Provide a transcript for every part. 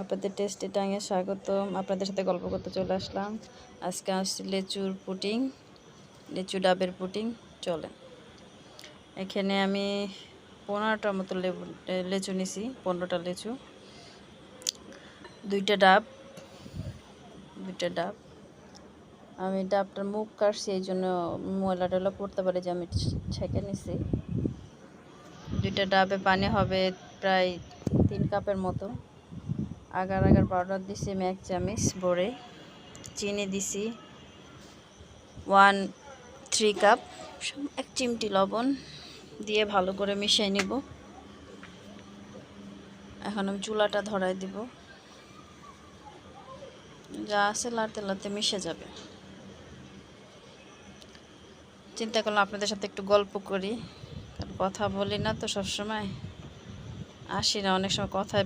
আপনাদের টেস্টি টাঙে স্বাগতম। আপনাদের সাথে গল্প করতে চলে আসলাম। আজকে আসছি লেচুর পুটিং লেচু ডাবের পুটিং চলে এখানে আমি পনেরোটার মতো লেবু লেচু নিছি, পনেরোটা লেচু। দুইটা ডাব দুইটা ডাব। আমি ডাবটার মুখ কাটছি, এই জন্য ময়লা টয়লা পড়তে পারে যে আমি ছেঁকে নিছি। দুইটা ডাবে পানি হবে প্রায় তিন কাপের মতো। আগার আগার পাউডার দিছি, এক চামচ ভরে। চিনি দিছি ওয়ান থ্রি কাপ। এক চিমটি লবণ দিয়ে ভালো করে মিশিয়ে নিব। এখন আমি চুলাটা ধরাই দিব। যা আছে লাড়তে লাড়তে মিশে যাবে। চিন্তা করলাম আপনাদের সাথে একটু গল্প করি। কথা বলি না তো সবসময়। আসি না, অনেক সময় কথা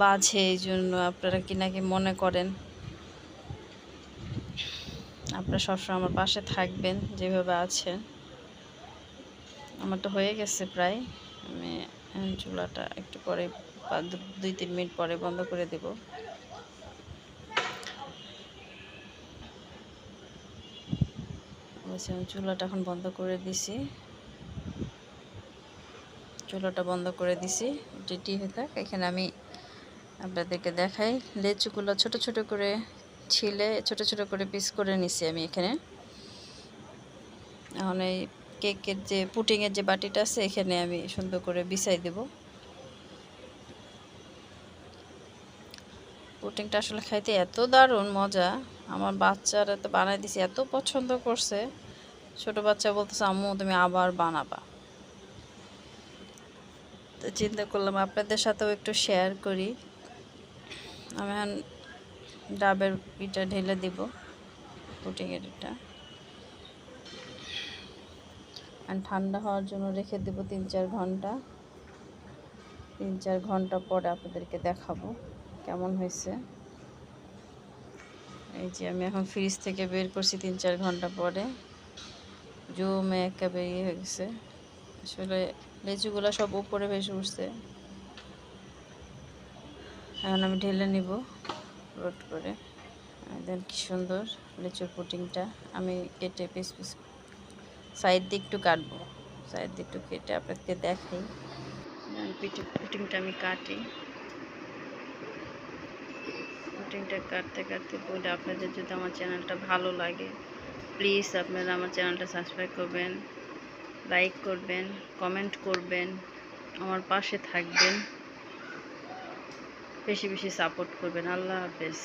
বাজে এই জন্য আপনারা কি নাকি মনে করেন? আপনারা সবসময় আমার পাশে থাকবেন যেভাবে আছেন। আমার তো হয়ে গেছে প্রায়। আমি চুলাটা একটু পরে দুই তিন মিনিট পরে বন্ধ করে দেব। চুলাটা এখন বন্ধ করে দিছি। চুলাটা বন্ধ করে দিছি। রেডি হয়ে থাক। এখানে আমি আপনাদেরকে দেখাই। লেচুগুলো ছোট ছোট করে ছিলে, ছোট ছোট করে পিস করে নিছি আমি এখানে। এখন এই কেকের যে পুটিংয়ের যে বাটিটা আছে, এখানে আমি সুন্দর করে বিছাই দেব। পুটিংটা আসলে খাইতে এত দারুণ মজা। আমার বাচ্চারা তো বানাই দিছি, এত পছন্দ করছে। ছোট বাচ্চা বলতেছে, আম্মু, তুমি আবার বানাবা। তো চিন্তা করলাম আপনাদের সাথেও একটু শেয়ার করি। আমি এখন ডাবের পিঠা ঢেলে দিব পুটিংয়ের এটা। আর ঠান্ডা হওয়ার জন্য রেখে দেবো তিন চার ঘণ্টা। তিন চার ঘণ্টা পরে আপনাদেরকে দেখাবো কেমন হয়েছে। এই যে আমি এখন ফ্রিজ থেকে বের করছি তিন চার ঘণ্টা পরে। জমে একা বেরিয়ে হয়ে গেছে। আসলে লেচুগুলো সব উপরে ভেসে উঠছে। এখন আমি ঢেলে নিব রোড করে। দেন কি সুন্দর লিচুর পুটিংটা। আমি কেটে পিস পিস সাইড দিয়ে একটু কাটবো। সাইড দিয়ে একটু কেটে আপনাকে দেখাই। পুটিংটা আমি কাটি। পুটিংটা কাটতে কাটতে বলে আপনাদের যদি আমার চ্যানেলটা ভালো লাগে প্লিজ আপনারা আমার চ্যানেলটা সাবস্ক্রাইব করবেন লাইক করবেন কমেন্ট করবেন, আমার পাশে থাকবেন। বেশি বেশি সাপোর্ট করবেন। আল্লাহ হাফেজ।